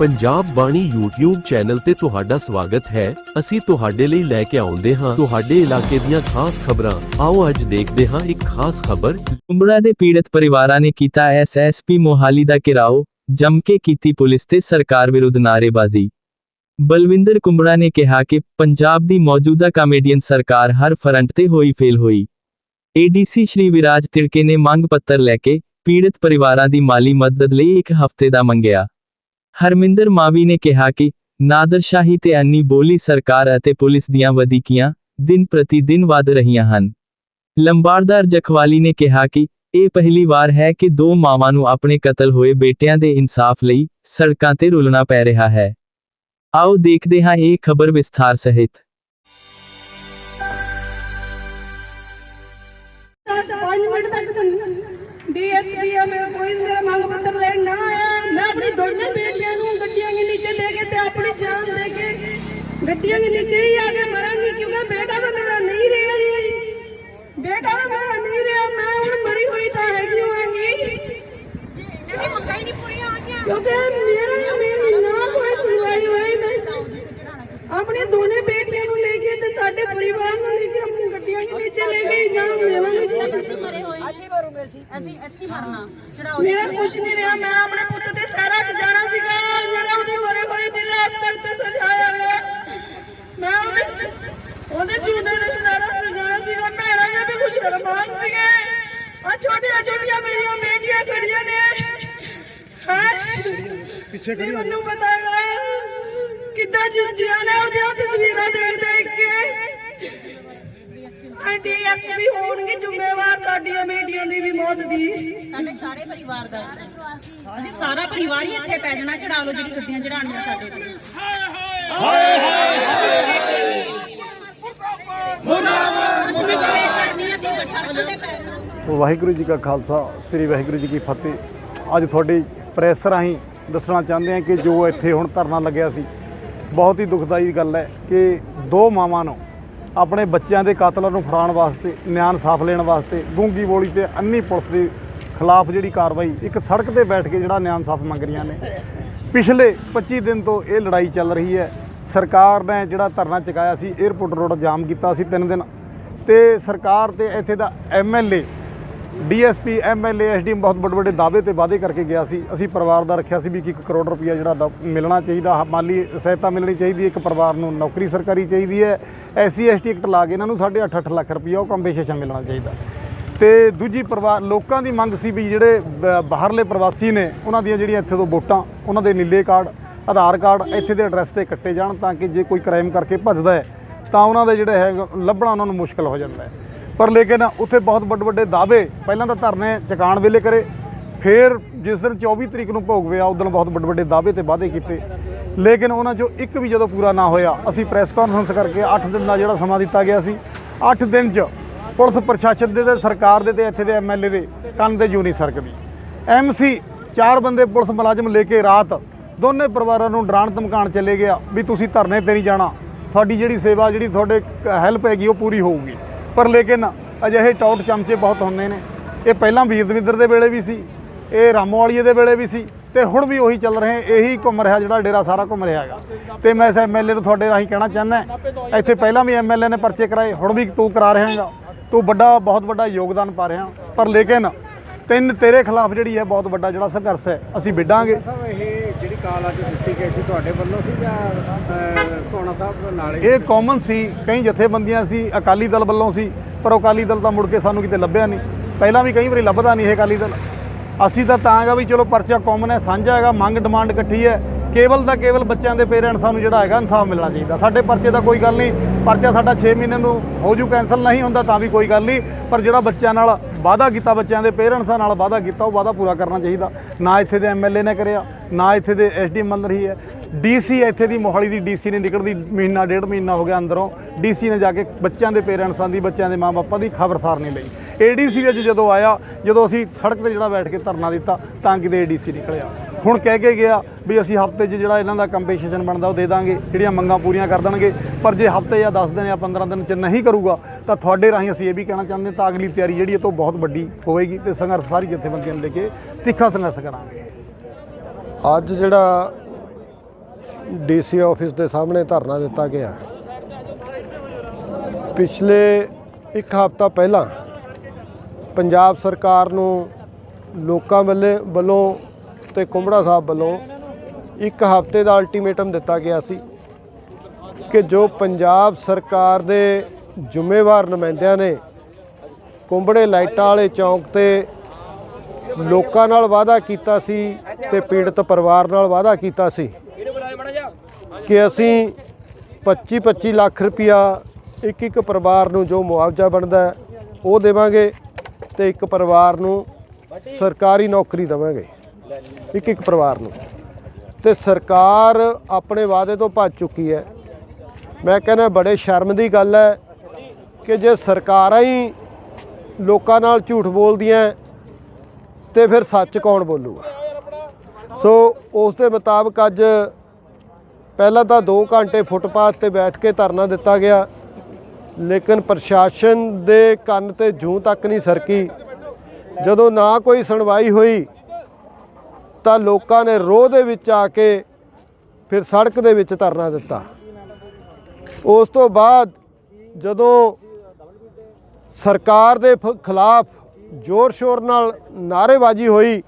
ਪੰਜਾਬ ਬਾਣੀ YouTube channel ਤੇ ਤੁਹਾਡਾ ਸਵਾਗਤ ਹੈ। ਅਸੀਂ ਤੁਹਾਡੇ ਲਈ ਲੈ ਕੇ ਆਉਂਦੇ ਹਾਂ। ਤੁਹਾਡੇ ਇਲਾਕੇ ਦੀਆਂ ਖਾਸ ਖਬਰਾਂ। ਆਓ ਅੱਜ ਦੇਖਦੇ ਹਾਂ ਇੱਕ ਖਾਸ ਖਬਰ। ਕੁੰਬੜਾ ਦੇ ਪੀੜਤ ਪਰਿਵਾਰਾਂ ਨੇ ਕੀਤਾ ਐਸਐਸਪੀ ਮੋਹਾਲੀ ਦਾ ਘਿਰਾਓ ਜੰਮ ਕੇ ਕੀਤੀ ਪੁਲਿਸ ਤੇ ਸਰਕਾਰ ਵਿਰੁੱਧ ਨਾਅਰੇਬਾਜ਼ੀ। ਬਲਵਿੰਦਰ ਕੁੰਬੜਾ ਨੇ ਕਿਹਾ ਕਿ ਪੰਜਾਬ ਦੀ ਮੌਜੂਦਾ ਕਾਮੇਡੀਅਨ ਸਰਕਾਰ ਹਰ ਫਰੰਟ ਤੇ ਹੋਈ ਫੇਲ ਹੋਈ। ਏਡੀਸੀ ਸ਼੍ਰੀ ਵਿਰਾਜ ਤਿੜਕੇ ਨੇ ਮੰਗ ਪੱਤਰ ਲੈ ਕੇ ਪੀੜਤ ਪਰਿਵਾਰਾਂ ਦੀ ਮਾਲੀ ਮਦਦ ਲਈ ਇੱਕ ਹਫ਼ਤੇ ਦਾ ਮੰਗਿਆ। ਹਰਮਿੰਦਰ ਮਾਵੀ ਨੇ ਕਿਹਾ ਕਿ ਨਾਦਰਸ਼ਾਹੀ ਤੇ ਅੰਨੀ ਬੋਲੀ ਸਰਕਾਰ ਅਤੇ ਪੁਲਿਸ ਦੀਆਂ ਵਧੀਕੀਆਂ ਦਿਨ ਪ੍ਰਤੀ ਦਿਨ ਵਧ ਰਹੀਆਂ ਹਨ। ਲੰਬਾਰਦਾਰ ਜਖਵਾਲੀ ਨੇ ਕਿਹਾ ਕਿ ਇਹ ਪਹਿਲੀ ਵਾਰ ਹੈ ਕਿ ਦੋ ਮਾਵਾਂ ਨੂੰ ਆਪਣੇ ਕਤਲ ਹੋਏ ਬੇਟਿਆਂ ਦੇ ਇਨਸਾਫ ਲਈ ਸੜਕਾਂ ਤੇ ਰੁਲਣਾ ਪੈ ਰਿਹਾ ਹੈ। ਆਓ ਦੇਖਦੇ ਹਾਂ ਇਹ ਖਬਰ ਵਿਸਥਾਰ ਸਹਿਤ। ਪੰਜ ਮਿੰਟ ਤੱਕ ਡੀਐਸਪੀ ਆ ਮੇਰਾ ਕੋਈ ਮੇਰਾ ਮੰਗ ਪੱਤਰ ਲੈਣ ਨਾ ਗੱਡੀਆਂ ਦੇ ਕੇ ਤੇ ਆਪਣੀ ਜਾਨ ਦੇ ਕੇ ਗੱਡੀਆਂ ਦੇ ਨੀਚੇ ਹੀ ਆ ਕੇ ਮਰਾਂਗੇ, ਕਿਉਂਕਿ ਬੇਟਾ ਤਾਂ ਮੇਰਾ ਨਹੀਂ ਰਿਹਾ ਜੀ ਬੇਟਾ ਤਾਂ ਮੇਰਾ ਨਹੀਂ ਰਿਹਾ ਮੈਂ ਹੁਣ ਮਰੀ ਹੋਈ ਤਾਂ ਹੈਗੀ ਹੋਵਾਂਗੀ ਕਿਉਂਕਿ ਮੇਰਾ ਮੇਰੀ ਨਾ ਕੋਈ ਸੁਣਵਾਈ ਹੋਈ ਮੈਂ ਆਪਣੀ ਦੋਨੇ ਬੇਟੀਆਂ ਨੂੰ ਲੈ ਕੇ ਤੇ ਸਾਡੇ ਪਰਿਵਾਰ ਨੂੰ ਲੈ ਕੇ ਆਪਣੀ ਗੱਡੀਆਂ ਦੇ ਨੀਚੇ ਲੈ ਕੇ ਜਾਨ ਦੇਵਾਂਗੇ ਜੀ ਮਰੇ ਹੋਏ ਅੱਜ ਹੀ ਮਰੂਗੇ ਅਸੀਂ। ਅਸੀਂ ਇੱਥੇ ਹੀ ਮਰਨਾ ਚੜਾਓ ਮੇਰਾ ਕੁਝ ਨਹੀਂ ਰਿਹਾ ਮੈਂ ਆਪਣੇ ਪੁੱਤ ਦੇ ਸਹਿਰਾ ਚ ਜਾਣਾ ਸੀਗਾ ਜਿਹੜਾ ਉਹਦੇ ਮਰੇ ਹੋਏ ਦੇ ਹਸਪਤਾਲ ਤੇ ਸਜਾਇਆ ਗਿਆ ਮੈਂ ਉਹਦੇ ਉਹਦੇ ਜੂਦੇ ਦੇ ਸਹਿਰਾ ਚ ਜਾਣਾ ਸੀਗਾ ਭੈਣਾਂ ਦੇ ਵੀ ਖੁਸ਼ ਰਮਾਨ ਸੀਗੇ। ਆ ਛੋਟੀਆਂ ਛੋਟੀਆਂ ਮੇਰੀਆਂ ਬੇਟੀਆਂ ਖੜੀਆਂ ਨੇ। ਹਾਂ? ਪਿੱਛੇ ਖੜੀ ਮੈਨੂੰ ਪਤਾਗਾ ਕਿੱਦਾਂ ਜਿੰਦਿਆਂ ਨੇ ਉਹਦੀਆਂ ਤਸਵੀਰਾਂ ਦੇਖ ਦੇਖ ਕੇ ਆਂਟੀ ਵੀ ਹੋਣਗੇ ਜ਼ਿੰਮੇਵਾਰ ਸਾਡੀਆਂ ਬੇਟੀਆਂ ਦੀ ਵੀ ਮੌਤ ਦੀ। ਸਾਡੇ ਸਾਰੇ ਪਰਿਵਾਰ ਦਾ ਅਸੀਂ ਸਾਰਾ ਪਰਿਵਾਰ ਹੀ ਇੱਥੇ ਪੈ ਜਾਣਾ ਚੜਾ ਲਓ ਜਿਹੜੀ ਗੱਡੀਆਂ ਚੜਾਉਣੀਆਂ ਸਾਡੇ ਤੇ। ਹਾਏ ਹਾਏ ਵਾਹਿਗੁਰੂ ਜੀ ਕਾ ਖਾਲਸਾ ਸ੍ਰੀ ਵਾਹਿਗੁਰੂ ਜੀ ਕੀ ਫਤਿਹ। ਅੱਜ ਤੁਹਾਡੀ ਪ੍ਰੈਸ ਰਾਹੀਂ ਦੱਸਣਾ ਚਾਹੁੰਦੇ ਹਾਂ ਕਿ ਜੋ ਇੱਥੇ ਹੁਣ ਧਰਨਾ ਲੱਗਿਆ ਸੀ ਬਹੁਤ ਹੀ ਦੁਖਦਾਈ ਗੱਲ ਹੈ ਕਿ ਦੋ ਮਾਵਾਂ ਨੂੰ ਆਪਣੇ ਬੱਚਿਆਂ ਦੇ ਕਾਤਲਾਂ ਨੂੰ ਫੜਾਉਣ ਵਾਸਤੇ ਨਿਆਂ ਸਾਫ਼ ਲੈਣ ਵਾਸਤੇ ਗੂੰਗੀ ਬੋਲੀ ਤੇ ਅੰਨੀ ਪੁਲਿਸ ਦੇ ਖਿਲਾਫ ਜਿਹੜੀ ਕਾਰਵਾਈ, ਇੱਕ ਸੜਕ ਤੇ ਬੈਠ ਕੇ ਜਿਹੜਾ ਨਿਆਂ ਸਾਫ਼ ਮੰਗ ਰਹੀਆਂ ਨੇ। ਪਿਛਲੇ 25 ਦਿਨ ਤੋਂ ਇਹ ਲੜਾਈ ਚੱਲ ਰਹੀ ਹੈ। ਸਰਕਾਰ ਨੇ ਜਿਹੜਾ ਧਰਨਾ ਚੁਕਾਇਆ ਸੀ 에ਅਰਪੋਰਟ ਰੋਡ ਜਾਮ ਕੀਤਾ ਸੀ 3 ਦਿਨ। ਤੇ ਸਰਕਾਰ ਤੇ ਇੱਥੇ ਦਾ ਐਮਐਲਏ ਡੀਐਸਪੀ ਐਮਐਲਏ ਐਸਡੀਐਮ ਬਹੁਤ ਵੱਡੇ ਵੱਡੇ ਦਾਅਵੇ ਤੇ ਵਾਅਦੇ ਕਰਕੇ ਗਿਆ ਸੀ। ਅਸੀਂ ਪਰਿਵਾਰ ਦਾ ਰੱਖਿਆ ਸੀ ਵੀ ਕਿ 1 ਕਰੋੜ ਰੁਪਇਆ ਜਿਹੜਾ ਦਾ, ਮਿਲਣਾ ਚਾਹੀਦਾ ਮਾਲੀ ਸਹਾਇਤਾ ਮਿਲਣੀ ਚਾਹੀਦੀ ਹੈ, ਇੱਕ ਪਰਿਵਾਰ ਨੂੰ ਨੌਕਰੀ ਸਰਕਾਰੀ ਚਾਹੀਦੀ ਹੈ। ਐਸਸੀ, ਐਸਟੀ ਐਕਟ ਲਾ ਕੇ ਇਹਨਾਂ ਨੂੰ 8.5 ਅੱਠ ਲੱਖ ਰੁਪਇਆ ਉਹ ਕੰਪਨਸੇਸ਼ਨ ਮਿਲਣਾ ਚਾਹੀਦਾ। ਤੇ ਦੂਜੀ ਪਰਿਵਾਰ ਲੋਕਾਂ ਦੀ ਮੰਗ ਸੀ ਵੀ ਜਿਹੜੇ ਬ- ਬਾਹਰਲੇ ਪ੍ਰਵਾਸੀ ਨੇ, ਉਹਨਾਂ ਦੀਆਂ ਜਿਹੜੀਆਂ ਇੱਥੇ ਤੋਂ ਵੋਟਾਂ, ਉਹਨਾਂ ਦੇ ਨੀਲੇ ਕਾਰਡ, ਆਧਾਰ ਕਾਰਡ ਇੱਥੇ ਦੇ ਐਡਰੈਸ ਤੇ ਕੱਟੇ ਜਾਣ ਤਾਂ ਕਿ ਜੇ ਕੋਈ ਕ੍ਰਾਈਮ ਕਰਕੇ ਭੱਜਦਾ ਹੈ, ਤਾਂ ਉਹਨਾਂ ਦੇ ਜਿਹੜੇ ਹੈ ਲੱਭਣਾ ਉਹਨਾਂ ਨੂੰ ਮੁਸ਼ਕਲ ਹੋ ਜਾਂਦਾ ਹੈ। ਪਰ ਲੇਕਿਨ ਉੱਥੇ ਬਹੁਤ ਵੱਡੇ ਵੱਡੇ ਦਾਅਵੇ ਪਹਿਲਾਂ ਤਾਂ ਧਰਨੇ ਚਕਾਣ ਵੇਲੇ ਕਰੇ, ਫਿਰ ਜਿਸ ਦਿਨ 24 ਤਰੀਕ ਨੂੰ ਭੋਗ ਪਿਆ ਉਸ ਦਿਨ ਬਹੁਤ ਵੱਡੇ ਵੱਡੇ ਦਾਅਵੇ ਤੇ ਵਾਅਦੇ ਕੀਤੇ। ਲੇਕਿਨ ਉਹਨਾਂ ਚੋਂ ਇੱਕ ਵੀ ਜਦੋਂ ਪੂਰਾ ਨਾ ਹੋਇਆ, ਅਸੀਂ ਪ੍ਰੈਸ ਕਾਨਫਰੰਸ ਕਰਕੇ 8 ਦਿਨ ਦਾ ਜਿਹੜਾ ਸਮਾਂ ਦਿੱਤਾ ਗਿਆ ਸੀ 8 ਦਿਨ 'ਚ ਪੁਲਿਸ ਪ੍ਰਸ਼ਾਸਨ ਦੇ ਤੇ, ਸਰਕਾਰ ਦੇ ਤੇ, ਇੱਥੇ ਦੇ ਐਮਐਲਏ ਦੇ ਕੰਨ ਦੇ ਜੂ ਨਹੀਂ ਸਰਕਦੀ। ਐਮਸੀ ਚਾਰ ਬੰਦੇ ਪੁਲਿਸ ਮੁਲਾਜ਼ਮ ਲੈ ਕੇ ਰਾਤ ਦੋਨੇ ਪਰਿਵਾਰਾਂ ਨੂੰ ਡਰਾਣ ਧਮਕਾਉਣ ਚਲੇ ਗਿਆ ਵੀ ਤੁਸੀਂ ਧਰਨੇ ਤੇ ਨਹੀਂ ਜਾਣਾ, ਤੁਹਾਡੀ ਜਿਹੜੀ ਸੇਵਾ, ਜਿਹੜੀ ਤੁਹਾਡੇ ਹੈਲਪ ਹੈਗੀ ਉਹ ਪੂਰੀ ਹੋਊਗੀ। ਪਰ ਲੇਕਿਨ ਅਜਿਹੇ ਟੌਟ ਚਮਚੇ ਬਹੁਤ ਹੁੰਦੇ ਨੇ। ਇਹ ਪਹਿਲਾਂ ਵੀਰ ਦਵਿੰਦਰ ਦੇ ਵੇਲੇ ਵੀ ਸੀ, ਇਹ ਰਾਮੋਵਾਲੀਏ ਦੇ ਵੇਲੇ ਵੀ ਸੀ ਤੇ ਹੁਣ ਵੀ ਉਹੀ ਚੱਲ ਰਹੇ, ਇਹੀ ਘੁੰਮ ਰਿਹਾ ਜਿਹੜਾ ਡੇਰਾ ਸਾਰਾ ਘੁੰਮ ਰਿਹਾ ਹੈਗਾ। ਤੇ ਮੈਂ ਇਸ ਐਮਐਲਏ ਨੂੰ ਤੁਹਾਡੇ ਰਾਹੀਂ ਕਹਿਣਾ ਚਾਹੁੰਦਾ ਇੱਥੇ ਪਹਿਲਾਂ ਵੀ ਐਮਐਲਏ ਨੇ ਪਰਚੇ ਕਰਾਏ, ਹੁਣ ਵੀ ਤੂੰ ਕਰਾ ਰਿਹਾ ਹੈਗਾ। ਤੂੰ ਵੱਡਾ, ਬਹੁਤ ਵੱਡਾ ਯੋਗਦਾਨ ਪਾ ਰਿਹਾ, ਪਰ ਲੇਕਿਨ ਤਿੰਨ ਤੇਰੇ ਖਿਲਾਫ ਜਿਹੜੀ ਹੈ ਬਹੁਤ ਵੱਡਾ ਜਿਹੜਾ ਸੰਘਰਸ਼ ਹੈ, ਅਸੀਂ ਵਿੱਢਾਂਗੇ। ਜਿਹੜੀ ਕਾਲ ਅੱਜ ਦਿੱਤੀ ਗਈ ਸੀ ਤੁਹਾਡੇ ਵੱਲੋਂ ਸੀ ਜਾਂ ਸੋਨਾ ਸਾਹਿਬ ਦੇ ਇਹ ਕਾਮਨ ਸੀ। ਕਈ ਜਥੇਬੰਦੀਆਂ ਸੀ, ਅਕਾਲੀ ਦਲ ਵੱਲੋਂ ਸੀ, ਪਰ ਅਕਾਲੀ ਦਲ ਤਾਂ ਮੁੜ ਕੇ ਸਾਨੂੰ ਕਿਤੇ ਲੱਭਿਆ ਨਹੀਂ। ਪਹਿਲਾਂ ਵੀ ਕਈ ਵਾਰੀ ਲੱਭਦਾ ਨਹੀਂ ਇਹ ਅਕਾਲੀ ਦਲ। ਅਸੀਂ ਤਾਂ ਤਾਂ ਹੈਗਾ ਵੀ ਚਲੋ ਪਰਚਾ ਕਾਮਨ ਹੈ, ਸਾਂਝਾ ਹੈਗਾ, ਮੰਗ ਡਿਮਾਂਡ ਇਕੱਠੀ ਹੈ। ਕੇਵਲ ਦਾ ਕੇਵਲ ਬੱਚਿਆਂ ਦੇ ਪੇਰੈਂਟਸਾਂ ਨੂੰ ਜਿਹੜਾ ਹੈਗਾ ਇਨਸਾਫ ਮਿਲਣਾ ਚਾਹੀਦਾ। ਸਾਡੇ ਪਰਚੇ ਦਾ ਕੋਈ ਗੱਲ ਨਹੀਂ। ਪਰਚਾ ਸਾਡਾ 6 ਮਹੀਨੇ ਨੂੰ ਹੋ ਜੂ ਕੈਨਸਲ ਨਹੀਂ ਹੁੰਦਾ ਤਾਂ ਵੀ ਕੋਈ ਗੱਲ ਨਹੀਂ। ਪਰ ਜਿਹੜਾ ਬੱਚਿਆਂ ਨਾਲ ਵਾਅਦਾ ਕੀਤਾ ਬੱਚਿਆਂ ਦੇ ਪੇਰੈਂਟਸਾਂ ਨਾਲ ਵਾਅਦਾ ਕੀਤਾ, ਉਹ ਵਾਅਦਾ ਪੂਰਾ ਕਰਨਾ ਚਾਹੀਦਾ। ਨਾ ਇੱਥੇ ਦੇ ਐਮਐਲਏ ਨੇ ਕਰਿਆ, ਨਾ ਇੱਥੇ ਦੇ ਐਸਡੀ ਮੰਨ ਰਹੀ ਹੈ। ਡੀਸੀ ਇੱਥੇ ਦੀ ਮੋਹਾਲੀ ਦੀ ਡੀਸੀ ਨੇ ਨਿਕਲਦੀ, ਮਹੀਨਾ, ਡੇਢ ਮਹੀਨਾ ਹੋ ਗਿਆ ਅੰਦਰੋਂ। ਡੀਸੀ ਨੇ ਜਾ ਕੇ ਬੱਚਿਆਂ ਦੇ ਪੇਰੈਂਟਸਾਂ ਦੀ, ਬੱਚਿਆਂ ਦੇ ਮਾਪਿਆਂ ਦੀ ਖਬਰਸਾਰ ਨਹੀਂ ਲਈ। ਏਡੀਸੀ ਵਿੱਚ ਜਦੋਂ ਆਇਆ, ਜਦੋਂ ਅਸੀਂ ਸੜਕ ਤੇ ਜਿਹੜਾ ਬੈਠ ਕੇ ਧਰਨਾ ਦਿੱਤਾ, ਤਾਂ ਕਿਤੇ ਏਡੀਸੀ ਨਿਕਲਿਆ। ਹੁਣ ਕਹਿ ਕੇ ਗਿਆ ਵੀ ਅਸੀਂ ਹਫ਼ਤੇ 'ਚ ਜਿਹੜਾ ਇਹਨਾਂ ਦਾ ਕੰਪਨਸੇਸ਼ਨ ਬਣਦਾ, ਉਹ ਦੇ ਦਾਂਗੇ। ਜਿਹੜੀਆਂ ਮੰਗਾਂ ਪੂਰੀਆਂ ਕਰ ਦੇਣਗੇ, ਪਰ ਜੇ ਹਫ਼ਤੇ ਜਾਂ 10 ਦਿਨ ਜਾਂ 15 ਦਿਨ 'ਚ ਨਹੀਂ ਕਰੂਗਾ ਤਾਂ ਤੁਹਾਡੇ ਰਾਹੀਂ ਅਸੀਂ ਇਹ ਵੀ ਕਹਿਣਾ ਚਾਹੁੰਦੇ ਤਾਂ ਅਗਲੀ ਤਿਆਰੀ ਜਿਹੜੀ ਇਹ ਤੋਂ ਬਹੁਤ ਵੱਡੀ ਹੋਵੇਗੀ ਤੇ ਸੰਘਰਸ਼ ਸਾਰੀ ਜਥੇਬੰਦੀਆਂ ਨੂੰ ਲੈ ਕੇ ਤਿੱਖਾ ਸੰਘਰਸ਼ ਕਰਾਂਗੇ। ਅੱਜ ਜਿਹੜਾ ਡੀਸੀ ਆਫਿਸ ਦੇ ਸਾਹਮਣੇ ਧਰਨਾ ਦਿੱਤਾ ਗਿਆ ਪਿਛਲੇ ਇੱਕ ਹਫ਼ਤਾ ਪਹਿਲਾਂ ਪੰਜਾਬ ਸਰਕਾਰ ਨੂੰ ਲੋਕਾਂ ਵੱਲੇ ਵੱਲੋਂ ਤੇ ਕੁੰਬੜਾ ਸਾਹਿਬ ਵੱਲੋਂ ਇੱਕ ਹਫ਼ਤੇ ਦਾ ਅਲਟੀਮੇਟਮ ਦਿੱਤਾ ਗਿਆ ਸੀ ਕਿ ਜੋ ਪੰਜਾਬ ਸਰਕਾਰ ਦੇ ਜ਼ਿੰਮੇਵਾਰ ਨੁਮਾਇੰਦਿਆਂ ਨੇ ਕੁੰਬੜੇ ਲਾਈਟਾਂ ਵਾਲੇ ਚੌਂਕ ਤੇ ਲੋਕਾਂ ਨਾਲ ਵਾਅਦਾ ਕੀਤਾ ਸੀ ਤੇ ਪੀੜਤ ਪਰਿਵਾਰ ਨਾਲ ਵਾਅਦਾ ਕੀਤਾ ਸੀ ਕਿ ਅਸੀਂ 25-25 ਲੱਖ ਰੁਪਇਆ ਇੱਕ ਇੱਕ ਪਰਿਵਾਰ ਨੂੰ ਜੋ ਮੁਆਵਜ਼ਾ ਬਣਦਾ ਉਹ ਦੇਵਾਂਗੇ ਤੇ ਇੱਕ ਪਰਿਵਾਰ ਨੂੰ ਸਰਕਾਰੀ ਨੌਕਰੀ ਦੇਵਾਂਗੇ। ਇੱਕ ਇੱਕ ਪਰਿਵਾਰ ਨੂੰ। ਤੇ ਸਰਕਾਰ ਆਪਣੇ ਵਾਅਦੇ ਤੋਂ ਭੱਜ ਚੁੱਕੀ ਹੈ। ਮੈਂ ਕਹਿੰਦਾ ਬੜੇ ਸ਼ਰਮ ਦੀ ਗੱਲ ਹੈ ਕਿ ਜੇ ਸਰਕਾਰਾਂ ਹੀ ਲੋਕਾਂ ਨਾਲ ਝੂਠ ਬੋਲਦੀਆਂ ਤੇ ਫਿਰ ਸੱਚ ਕੌਣ ਬੋਲੂਗਾ? ਸੋ ਉਸ ਦੇ ਮੁਤਾਬਕ ਅੱਜ ਪਹਿਲਾਂ ਤਾਂ 2 ਘੰਟੇ ਫੁੱਟਪਾਥ ਤੇ ਬੈਠ ਕੇ ਧਰਨਾ ਦਿੱਤਾ ਗਿਆ, ਲੇਕਿਨ ਪ੍ਰਸ਼ਾਸਨ ਦੇ ਕੰਨ ਤੇ ਜੂੰ ਤੱਕ ਨਹੀਂ ਸਰਕੀ। ਜਦੋਂ ਨਾ ਕੋਈ ਸੁਣਵਾਈ ਹੋਈ, ਤਾਂ ਲੋਕਾਂ ਨੇ ਰੋਹ ਦੇ ਵਿੱਚ ਆ ਕੇ ਫਿਰ ਸੜਕ ਦੇ ਵਿੱਚ ਧਰਨਾ ਦਿੱਤਾ। ਉਸ ਤੋਂ ਬਾਅਦ ਜਦੋਂ ਸਰਕਾਰ ਦੇ ਖ- ਖਿਲਾਫ ਜ਼ੋਰ ਸ਼ੋਰ ਨਾਲ ਨਾਅਰੇਬਾਜ਼ੀ ਹੋਈ,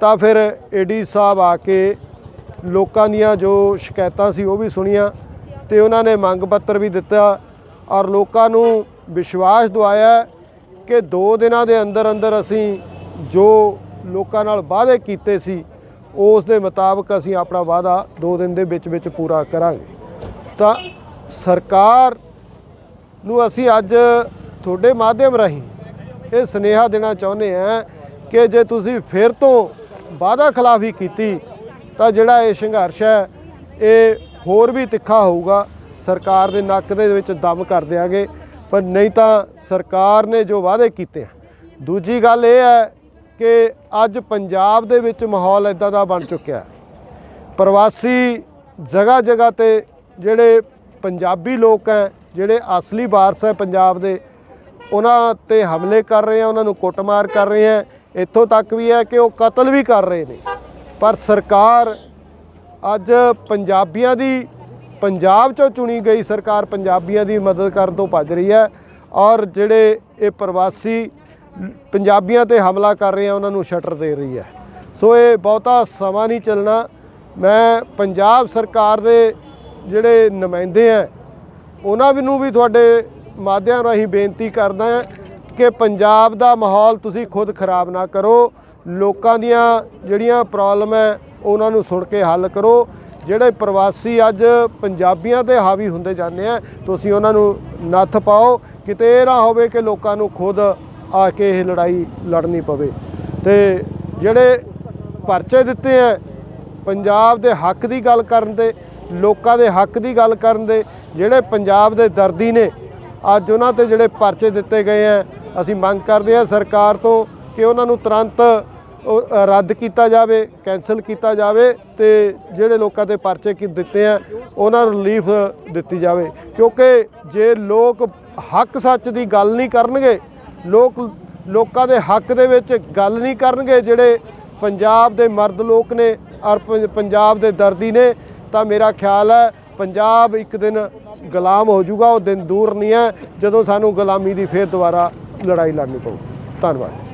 ਤਾਂ ਫਿਰ ਏਡੀ ਸਾਹਿਬ ਆ ਕੇ ਲੋਕਾਂ ਦੀਆਂ ਜੋ ਸ਼ਿਕਾਇਤਾਂ ਸੀ ਉਹ ਵੀ ਸੁਣੀਆਂ ਤੇ ਉਹਨਾਂ ਨੇ ਮੰਗ ਪੱਤਰ ਵੀ ਦਿੱਤਾ ਔਰ ਲੋਕਾਂ ਨੂੰ ਵਿਸ਼ਵਾਸ ਦਿਵਾਇਆ ਕਿ 2 ਦਿਨਾਂ ਦੇ ਅੰਦਰ ਅੰਦਰ ਅਸੀਂ ਜੋ ਲੋਕਾਂ ਨਾਲ ਵਾਅਦੇ ਕੀਤੇ ਸੀ, ਉਸ ਦੇ ਮੁਤਾਬਕ ਅਸੀਂ ਆਪਣਾ ਵਾਅਦਾ 2 ਦਿਨ ਦੇ ਵਿੱਚ ਵਿੱਚ ਪੂਰਾ ਕਰਾਂਗੇ। ਤਾਂ ਸਰਕਾਰ ਨੂੰ ਅਸੀਂ ਅੱਜ ਤੁਹਾਡੇ ਮਾਧਿਅਮ ਰਾਹੀਂ ਇਹ ਸੁਨੇਹਾ ਦੇਣਾ ਚਾਹੁੰਦੇ ਹਾਂ ਕਿ ਜੇ ਤੁਸੀਂ ਫਿਰ ਤੋਂ ਵਾਅਦਾ ਖਿਲਾਫੀ ਕੀਤੀ, ਤਾਂ ਜਿਹੜਾ ਇਹ ਸੰਘਰਸ਼ ਹੈ, ਇਹ ਹੋਰ ਵੀ ਤਿੱਖਾ ਹੋਊਗਾ। ਸਰਕਾਰ ਦੇ ਨੱਕ ਦੇ ਵਿੱਚ ਦਮ ਕਰ ਦਿਆਂਗੇ, ਪਰ ਨਹੀਂ ਤਾਂ ਸਰਕਾਰ ਨੇ ਜੋ ਵਾਅਦੇ ਕੀਤੇ ਆ। ਦੂਜੀ ਗੱਲ ਇਹ ਹੈ ਕਿ ਅੱਜ ਪੰਜਾਬ ਦੇ ਵਿੱਚ ਮਾਹੌਲ ਇਦਾਂ ਦਾ ਬਣ ਚੁੱਕਿਆ ਪ੍ਰਵਾਸੀ ਜਗ੍ਹਾ ਜਗ੍ਹਾ ਤੇ ਜਿਹੜੇ ਪੰਜਾਬੀ ਲੋਕ ਹੈ, ਜਿਹੜੇ ਅਸਲੀ ਵਾਰਸ ਹੈ ਪੰਜਾਬ ਦੇ ਉਹਨਾਂ ਤੇ ਹਮਲੇ ਕਰ ਰਹੇ ਆ, ਉਹਨਾਂ ਨੂੰ ਕੁੱਟਮਾਰ ਕਰ ਰਹੇ ਆ। ਇੱਥੋਂ ਤੱਕ ਵੀ ਹੈ ਕਿ ਉਹ ਕਤਲ ਵੀ ਕਰ ਰਹੇ ਨੇ। ਪਰ ਸਰਕਾਰ ਅੱਜ ਪੰਜਾਬੀਆਂ ਦੀ, ਪੰਜਾਬ ਚੋਂ ਚੁਣੀ ਗਈ ਸਰਕਾਰ ਪੰਜਾਬੀਆਂ ਦੀ ਮਦਦ ਕਰਨ ਤੋਂ ਭੱਜ ਰਹੀ ਹੈ। ਔਰ ਜਿਹੜੇ ਇਹ ਪ੍ਰਵਾਸੀ ਪੰਜਾਬੀਆਂ ਤੇ ਹਮਲਾ ਕਰ ਰਹੇ ਆ, ਉਹਨਾਂ ਨੂੰ ਸ਼ਟਰ ਦੇ ਰਹੀ ਹੈ। ਸੋ ਇਹ ਬਹੁਤਾ ਸਮਾਂ ਨਹੀਂ ਚੱਲਣਾ। ਮੈਂ ਪੰਜਾਬ ਸਰਕਾਰ ਦੇ ਜਿਹੜੇ ਨੁਮਾਇੰਦੇ ਆ, ਉਹਨਾਂ ਨੂੰ ਵੀ ਤੁਹਾਡੇ ਮਾਧਿਅਮ ਰਾਹੀਂ ਬੇਨਤੀ ਕਰਦਾ ਕਿ ਪੰਜਾਬ ਦਾ ਮਾਹੌਲ ਤੁਸੀਂ ਖੁਦ ਖਰਾਬ ਨਾ ਕਰੋ। ਲੋਕਾਂ ਦੀਆਂ ਜਿਹੜੀਆਂ ਪ੍ਰੋਬਲਮ ਹੈ, ਉਹਨਾਂ ਨੂੰ ਸੁਣ ਕੇ ਹੱਲ ਕਰੋ। ਜਿਹੜੇ ਪ੍ਰਵਾਸੀ ਅੱਜ ਪੰਜਾਬੀਆਂ ਤੇ ਹਾਵੀ ਹੁੰਦੇ ਜਾਂਦੇ ਆ, ਤੁਸੀਂ ਉਹਨਾਂ ਨੂੰ ਨੱਥ ਪਾਓ। ਕਿਤੇ ਇਹ ਨਾ ਹੋਵੇ ਕਿ ਲੋਕਾਂ ਨੂੰ ਖੁਦ ਆ ਕੇ ਇਹ ਲੜਾਈ ਲੜਨੀ ਪਵੇ। ਤੇ ਜਿਹੜੇ ਪਰਚੇ ਦਿੱਤੇ ਆ, ਪੰਜਾਬ ਦੇ ਹੱਕ ਦੀ ਗੱਲ ਕਰਨ ਦੇ, ਲੋਕਾਂ ਦੇ ਹੱਕ ਦੀ ਗੱਲ ਕਰਨ ਦੇ, ਜਿਹੜੇ ਪੰਜਾਬ ਦੇ ਦਰਦੀ ਨੇ ਅੱਜ ਉਹਨਾਂ ਤੇ ਜਿਹੜੇ ਪਰਚੇ ਦਿੱਤੇ ਗਏ ਆ ਅਸੀਂ ਮੰਗ ਕਰਦੇ ਆ ਸਰਕਾਰ ਤੋਂ ਕਿ ਉਹਨਾਂ ਨੂੰ ਤੁਰੰਤ ਉਹ, ਰੱਦ ਕੀਤਾ ਜਾਵੇ ਕੈਨਸਲ ਕੀਤਾ ਜਾਵੇ ਤੇ ਜਿਹੜੇ ਲੋਕਾਂ 'ਤੇ ਪਰਚੇ ਕੀ ਦਿੱਤੇ ਆ ਉਹਨਾਂ ਨੂੰ ਰਿਲੀਫ ਦਿੱਤੀ ਜਾਵੇ। ਕਿਉਂਕਿ ਜੇ ਲੋਕ ਹੱਕ ਸੱਚ ਦੀ ਗੱਲ ਨਹੀਂ ਕਰਨਗੇ ਲੋਕ ਲੋਕਾਂ ਦੇ ਹੱਕ ਦੇ ਵਿੱਚ ਗੱਲ ਨਹੀਂ ਕਰਨਗੇ ਜਿਹੜੇ ਪੰਜਾਬ ਦੇ ਮਰਦ ਲੋਕ ਨੇ ਔਰ ਪੰਜਾਬ ਦੇ ਦਰਦੀ ਨੇ ਤਾਂ ਮੇਰਾ ਖਿਆਲ ਹੈ ਪੰਜਾਬ ਇੱਕ ਦਿਨ ਗੁਲਾਮ ਹੋ ਜਾਊਗਾ, ਉਹ ਦਿਨ ਦੂਰ ਨਹੀਂ ਹੈ, ਜਦੋਂ ਸਾਨੂੰ ਗੁਲਾਮੀ ਦੀ ਫੇਰ ਦੁਬਾਰਾ ਲੜਾਈ ਲੜਨੀ ਪਊ। ਧੰਨਵਾਦ।